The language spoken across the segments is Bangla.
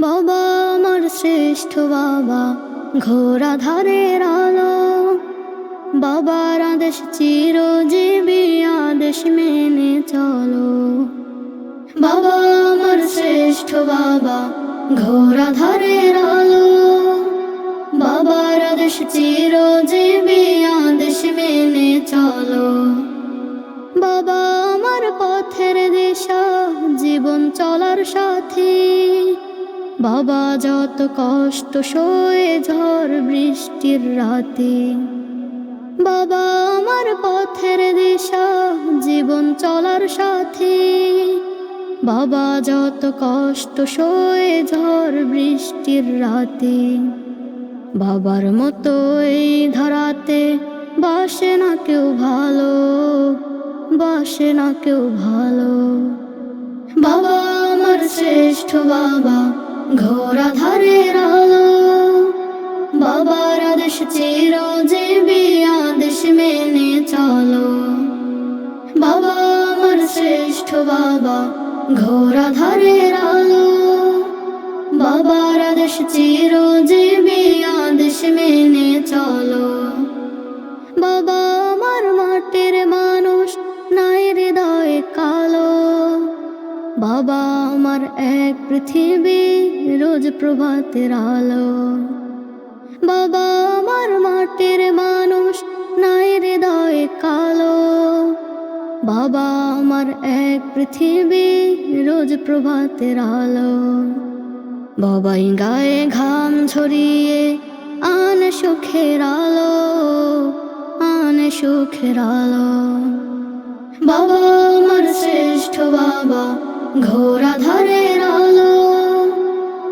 বাবা আমার শ্রেষ্ঠ বাবা, ঘোরা ধারের আলো। বাবার আদেশ চিরজীবী, আদেশ মেনে চলো। বাবা আমার শ্রেষ্ঠ বাবা, ঘোরা ধারের আলো। বাবার আদেশ চিরজীবী, আদেশ মেনে চলো। বাবা আমার পথের দিশা, জীবন চলার সাথী। বাবা যত কষ্ট সয়ে ঝড় বৃষ্টির রাতে। বাবা আমার পথের দিশা, জীবন চলার সাথী। বাবা যত কষ্ট সয়ে ঝড় বৃষ্টির রাতে। বাবার মতো এই ধরাতে বাসে না কেউ ভালো, বাসে না কেউ ভালো। বাবা আমার শ্রেষ্ঠ বাবা ঘোরা ধরে রল বাবার আদেশ চিরজীবী আদেশ মেনে চলো। বাবা আমার শ্রেষ্ঠ বাবা ঘোরা ধরে রল বাবার আদেশ চিরজীবী আদেশ মেনে চলো। বাবা আমার এক পৃথিবী, রোজ প্রভাতের আলো। বাবা আমার মাটির মানুষ, নাই হৃদয়ে কালো। বাবা আমার এক পৃথিবী, রোজ প্রভাতের আলো। বাবাই গায়ে ঘাম ছড়িয়ে আন সুখের আলো, আন সুখের আলো। বাবা আমার শ্রেষ্ঠ বাবা ঘোরা ধারের আলো,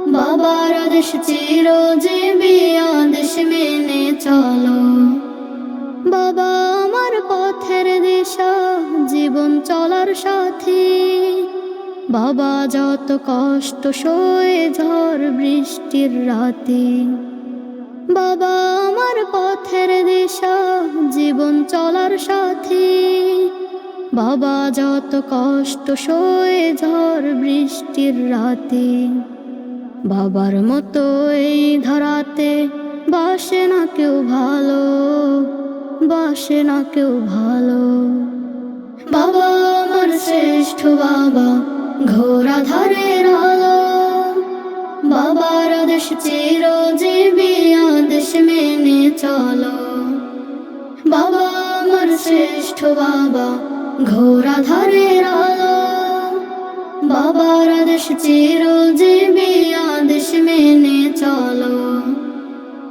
বাবার আদেশ চিরজীবী, আদেশ মেনে চলো। বাবা আমার পথের দিশা, জীবন চলার সাথী। বাবা যত কষ্ট সয়ে ঝড় বৃষ্টির রাতে। বাবা আমার পথের দিশা, জীবন চলার সাথী। বাবা যত কষ্ট সয়ে ঝড় বৃষ্টির রাতে, বাবার মতো এই ধরাতে বাসে না কেউ ভালো, বাসে না কেউ ভালো। বাবা আমার শ্রেষ্ঠ বাবা ঘোরা ধারের আলো। বাবার আদেশ চিরজীবী, আদেশ মেনে চলো। বাবা আমার শ্রেষ্ঠ বাবা ঘোরা ধরে রালো বাবার আদেশ চিরজীবী আদেশ মেনে চলো।